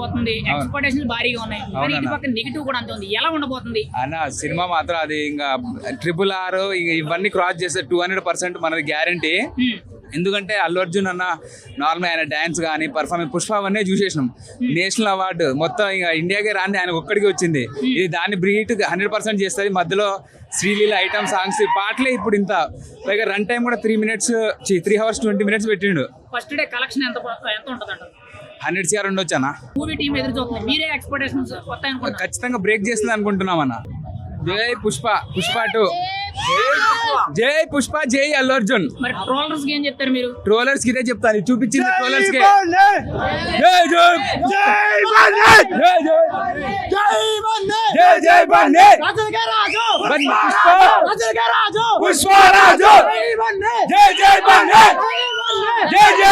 పోతుంది ఎక్స్పెక్టేషన్స్ భారీగా ఉన్నాయి. కానీ ఇటు పక్క నెగిటివ్ కూడా అంత ఉంది. ఎలా ఉండబోతుంది? అన్న సినిమా మాత్రం అది ఇంకా ట్రిపుల్ ఆర్ ఇవన్నీ క్రాస్ చేస్తే టూ హండ్రెడ్ పర్సెంట్ మనది గ్యారంటీ. ఎందుకంటే అల్లు అర్జున్ అన్న నార్మల్ ఆయన డాన్స్ కానీ పర్ఫార్మెన్స్ పుష్ప అవన్నీ చూసేసినాం. నేషనల్ అవార్డు మొత్తం ఇంకా ఇండియాకే రాని ఆయన ఒక్కడికి వచ్చింది. ఇది దాన్ని బ్రీట్ హండ్రెడ్ పర్సెంట్ చేస్తుంది. మధ్యలో శ్రీలీల ఐటమ్ సాంగ్స్ పాటలే ఇప్పుడు ఇంత. పైగా రన్ టైం కూడా three minutes three hours twenty minutes పెట్టిండు. ఫస్ట్ డే కలెక్షన్ ఎంత ఎంత ఉంటుంది అంటారు హండ్రెడ్ సిఆర్ ఉండొచ్చు అన్న మూవీ టీం ఎదురు చూస్తుంది మీరే ఎక్స్పెక్టేషన్స్ కొత్త అనుకుంటున్నారు? ఖచ్చితంగా బ్రేక్ చేస్తుంది అనుకుంటున్నాం అన్న జై పుష్ప పుష్ప టూ. జై పుష్ప జై అల్లు అర్జున్. మరి ట్రోలర్స్కి ఏం చెప్తారు మీరు? ట్రోలర్స్కి ఇదే చెప్తాను. ఇది చూపించింది ట్రోలర్స్కి. జై జై! జై జై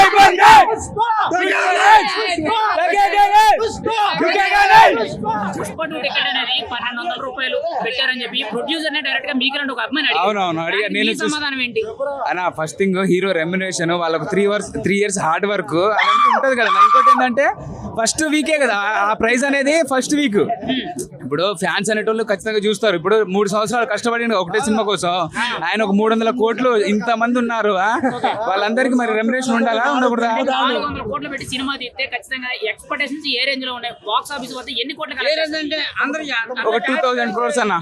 పుష్ప! పన్నెండు వందల రూపాయలు పెట్టారని చెప్పి ప్రొడ్యూసర్ నే డైరెక్ట్గా మీకంటే ఒక అభిమాని అడిగారు. అవునవును అడిగా నేను సమాధానం ఏంటి అన్న ఫస్ట్ థింగ్ హీరో రెమ్యునేషన్ వాళ్ళకు three years three years hard work అదంతా ఉంటుంది కదా ఇంకోటి ఏంటంటే ఫస్ట్ వీకే కదా ఆ- ప్రైజ్ అనేది ఫస్ట్ వీక్ ఇప్పుడు ఫ్యాన్స్ అనేటోళ్ళు ఖచ్చితంగా చూస్తారు. ఇప్పుడు మూడు సంవత్సరాలు కష్టపడి ఒకటే సినిమా కోసం. ఆయన ఒక మూడు వందల కోట్లు ఇంత మంది ఉన్నారు? వాళ్ళందరికీ మరి రెమ్యునేషన్ ఉండాలా? ఉండకూడదా? కోట్లు పెట్టి సినిమా తీస్తే ఖచ్చితంగా ఎక్స్పెక్టేషన్స్ ఏ రేంజ్లో ఉన్నాయి? బాక్స్ ఆఫీస్ వద్ద ఎన్ని కోట్లు ఒక టూ థౌజండ్ క్రోర్స్ అన్న.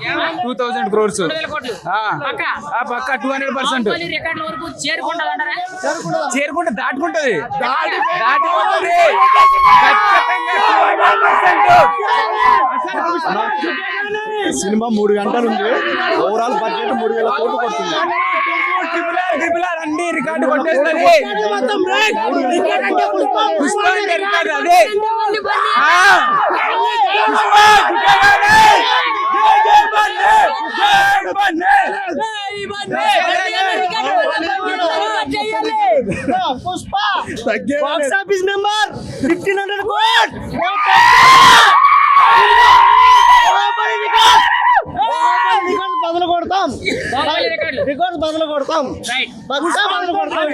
టూ థౌజండ్ క్రోర్స్ పక్క? ఆ పక్క టూ హండ్రెడ్ పర్సెంట్ చేరుకుంటే దాటుకుంటది. 200%. సినిమా మూడు గంటలు ఉంది. ఓవరాల్ బడ్జెట్ మూడు వేల కోట్లు పడుతుంది కొట్టేస్తుంది రికార్డు ఆ. Pushpa, box office number fifteen hundred coat బదులు కొడతాం బాహుబలి రికార్డులు రికార్డ్ బదులు కొడతాం బదులు కొడతాం